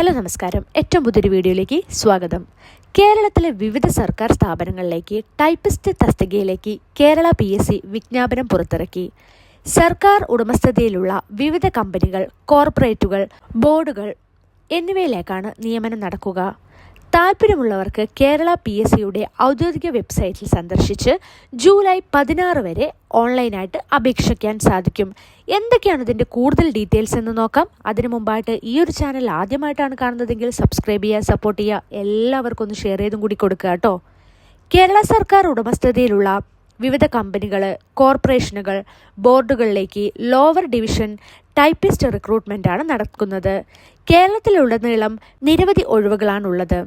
Hello നമസ്കാരം. ഏറ്റവും പുതിയൊരു വീഡിയോയിലേക്ക് സ്വാഗതം. കേരളത്തിലെ വിവിധ സർക്കാർ സ്ഥാപനങ്ങളിലേക്ക് ടൈപ്പിസ്റ്റ് തസ്തികയിലേക്ക് കേരള പി എസ് സി വിജ്ഞാപനം പുറത്തിറക്കി. സർക്കാർ ഉടമസ്ഥതയിലുള്ള വിവിധ കമ്പനികൾ കോർപ്പറേറ്റുകൾ ബോർഡുകൾ എന്നിവയിലേക്കാണ് നിയമനം നടക്കുക. താല്പര്യമുള്ളവർക്ക് കേരള പി എസ് സിയുടെ ഔദ്യോഗിക വെബ്സൈറ്റിൽ സന്ദർശിച്ച് ജൂലൈ പതിനാറ് വരെ ഓൺലൈനായിട്ട് അപേക്ഷിക്കാൻ സാധിക്കും. എന്തൊക്കെയാണ് ഇതിന്റെ കൂടുതൽ ഡീറ്റെയിൽസ് എന്ന് നോക്കാം. അതിനു മുമ്പായിട്ട് ഈ ഒരു ചാനൽ ആദ്യമായിട്ടാണ് കാണുന്നതെങ്കിൽ സബ്സ്ക്രൈബ് ചെയ്യുക സപ്പോർട്ട് ചെയ്യുക. എല്ലാവർക്കും ഒന്ന് ഷെയർ ചെയ്തും കൂടി കൊടുക്കുക കേട്ടോ. കേരള സർക്കാർ ഉടമസ്ഥതയിലുള്ള വിവിധ കമ്പനികൾ കോർപ്പറേഷനുകൾ ബോർഡുകളിലേക്ക് ലോവർ ഡിവിഷൻ ടൈപ്പിസ്റ്റ് റിക്രൂട്ട്മെന്റാണ് നടക്കുന്നത്. കേരളത്തിലുടനീളം നിരവധി ഒഴിവുകളാണുള്ളത്.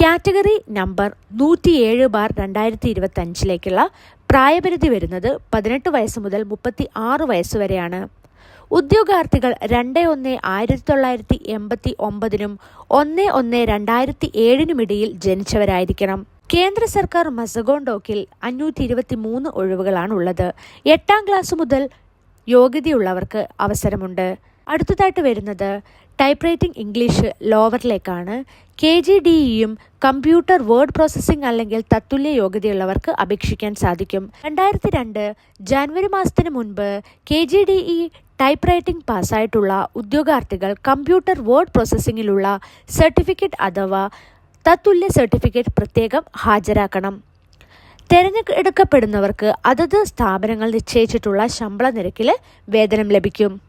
കാറ്റഗറി നമ്പർ നൂറ്റിയേഴ് ബാർ രണ്ടായിരത്തി ഇരുപത്തി അഞ്ചിലേക്കുള്ള പ്രായപരിധി വരുന്നത് പതിനെട്ട് വയസ്സ് മുതൽ മുപ്പത്തി ആറ് വയസ്സ് വരെയാണ്. ഉദ്യോഗാർത്ഥികൾ രണ്ട് ഒന്ന് ആയിരത്തി തൊള്ളായിരത്തി എൺപത്തി ഒമ്പതിനും ഒന്ന് ഒന്ന് രണ്ടായിരത്തി ഏഴിനുമിടയിൽ ജനിച്ചവരായിരിക്കണം. കേന്ദ്ര സർക്കാർ മസഗോണ്ടോക്കിൽ അഞ്ഞൂറ്റി ഇരുപത്തി മൂന്ന് ഒഴിവുകളാണുള്ളത്. എട്ടാം ക്ലാസ് മുതൽ യോഗ്യതയുള്ളവർക്ക് അവസരമുണ്ട്. അടുത്തതായിട്ട് വരുന്നത് ടൈപ്പ് റൈറ്റിംഗ് ഇംഗ്ലീഷ് ലോവറിലേക്കാണ്. കെ ജി ഡി ഇയും കമ്പ്യൂട്ടർ വേർഡ് പ്രോസസ്സിംഗ് അല്ലെങ്കിൽ തത്തുല്യ യോഗ്യതയുള്ളവർക്ക് അപേക്ഷിക്കാൻ സാധിക്കും. രണ്ടായിരത്തി രണ്ട് ജാനുവരി മാസത്തിന് മുൻപ് K G D E type writing പാസ്സായിട്ടുള്ള ഉദ്യോഗാർത്ഥികൾ കമ്പ്യൂട്ടർ വേർഡ് പ്രോസസ്സിങ്ങിലുള്ള സർട്ടിഫിക്കറ്റ് അഥവാ തത്തുല്യ സർട്ടിഫിക്കറ്റ് പ്രത്യേകം ഹാജരാക്കണം. തിരഞ്ഞെടുക്കപ്പെടുന്നവർക്ക് അതത് സ്ഥാപനങ്ങൾ നിശ്ചയിച്ചിട്ടുള്ള ശമ്പള നിരക്കിൽ വേതനം ലഭിക്കും.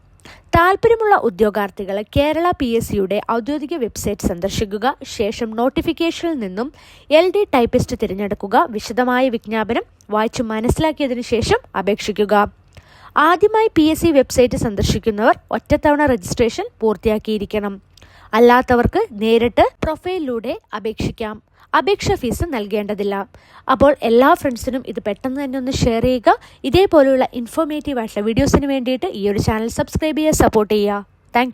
താല്പര്യമുള്ള ഉദ്യോഗാർത്ഥികൾ കേരള പി എസ് സിയുടെ ഔദ്യോഗിക വെബ്സൈറ്റ് സന്ദർശിക്കുക. ശേഷം നോട്ടിഫിക്കേഷനിൽ നിന്നും എൽ ഡി ടൈപ്പിസ്റ്റ് തിരഞ്ഞെടുക്കുക. വിശദമായ വിജ്ഞാപനം വായിച്ചു മനസ്സിലാക്കിയതിനു ശേഷം അപേക്ഷിക്കുക. ആദ്യമായി പി വെബ്സൈറ്റ് സന്ദർശിക്കുന്നവർ ഒറ്റത്തവണ രജിസ്ട്രേഷൻ പൂർത്തിയാക്കിയിരിക്കണം. അല്ലാത്തവർക്ക് നേരിട്ട് പ്രൊഫൈലിലൂടെ അപേക്ഷിക്കാം. അപേക്ഷ ഫീസ് നൽകേണ്ടതില്ല. അപ്പോൾ എല്ലാ ഫ്രണ്ട്സിനും ഇത് പെട്ടെന്ന് തന്നെ ഒന്ന് ഷെയർ ചെയ്യുക. ഇതേപോലെയുള്ള ഇൻഫോർമേറ്റീവ് ആയിട്ടുള്ള വീഡിയോസിന് വേണ്ടിയിട്ട് ഈ ഒരു ചാനൽ സബ്സ്ക്രൈബ് ചെയ്യുക സപ്പോർട്ട് ചെയ്യുക.